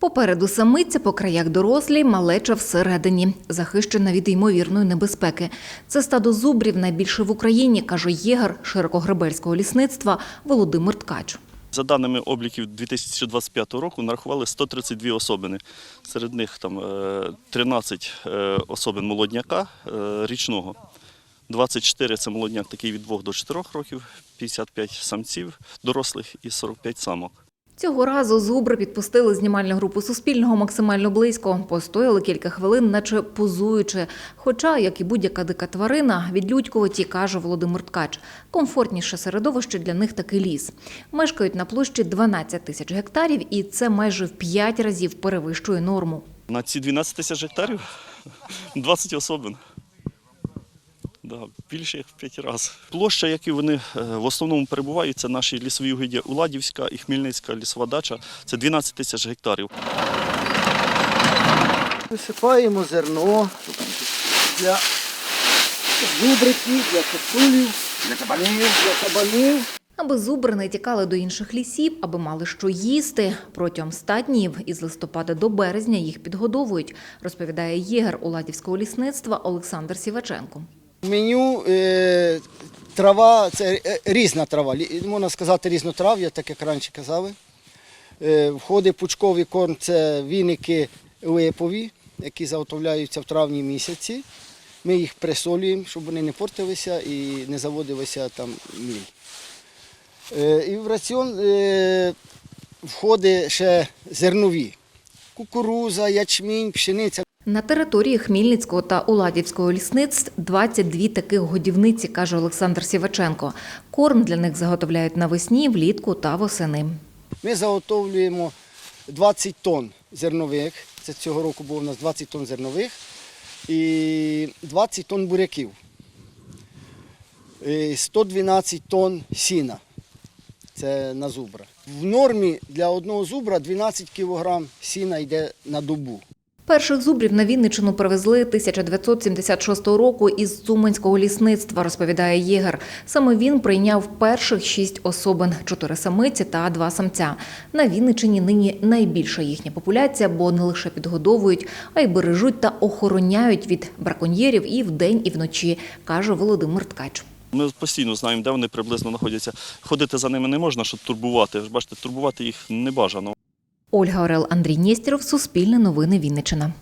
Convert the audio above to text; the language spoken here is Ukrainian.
Попереду самиця, по краях дорослі, малеча всередині, захищена від ймовірної небезпеки. Це стадо зубрів найбільше в Україні, каже єгер широкогребельського лісництва Володимир Ткач. За даними обліків 2025 року, нарахували 132 особини. Серед них там е, 13 е, особин молодняка е, річного. 24 – це молодняк такий від 2 до 4 років, 55 самців дорослих і 45 самок. Цього разу зубри підпустили знімальну групу Суспільного максимально близько. Постояли кілька хвилин, наче позуючи. Хоча, як і будь-яка дика тварина, відлюдькуваті, каже Володимир Ткач, комфортніше середовище для них таки ліс. Мешкають на площі 12 тисяч гектарів, і це майже в 5 разів перевищує норму. На ці 12 тисяч гектарів 20 особин. Да, більше як в 5 разів. Площа, які вони е, в основному перебувають, це наші лісові угіддя Уладівська і Хмельницька лісова дача. Це 12 тисяч гектарів. Висипаємо зерно для зубриків, для косулів, для кабанів, для кабанів. Аби зубри не тікали до інших лісів, аби мали що їсти. Протягом ста днів із листопада до березня їх підгодовують, розповідає єгер Уладівського лісництва Олександр Сіваченко. Меню е, трава, це е, різна трава, можна сказати різнотрав'я, так як раніше казали. Е, входить пучковий корм, це віники липові, які заготовляються в травні місяці. Ми їх присолюємо, щоб вони не портилися і не заводилися там міль. Е, і в раціон е, входить ще зернові. Кукуруза, ячмінь, пшениця. На території Хмільницького та Уладівського лісництв 22 таких годівниці, каже Олександр Сіваченко. Корм для них заготовляють навесні, влітку та восени. Ми заготовлюємо 20 тонн зернових. Це цього року було у нас 20 тонн зернових і 20 тонн буряків. 112 тонн сіна. Це на зубра. В нормі для одного зубра 12 кг сіна йде на добу. Перших зубрів на Вінниччину привезли 1976 року із Цуманського лісництва, розповідає єгер. Саме він прийняв перших шість особин – чотири самиці та два самця. На Вінниччині нині найбільша їхня популяція, бо не лише підгодовують, а й бережуть та охороняють від браконьєрів і вдень, і вночі, каже Володимир Ткач. Ми постійно знаємо, де вони приблизно знаходяться. Ходити за ними не можна, щоб турбувати. Бачите, турбувати їх не бажано. Ольга Орел, Андрій Нєстєров, Суспільне новини Вінниччина.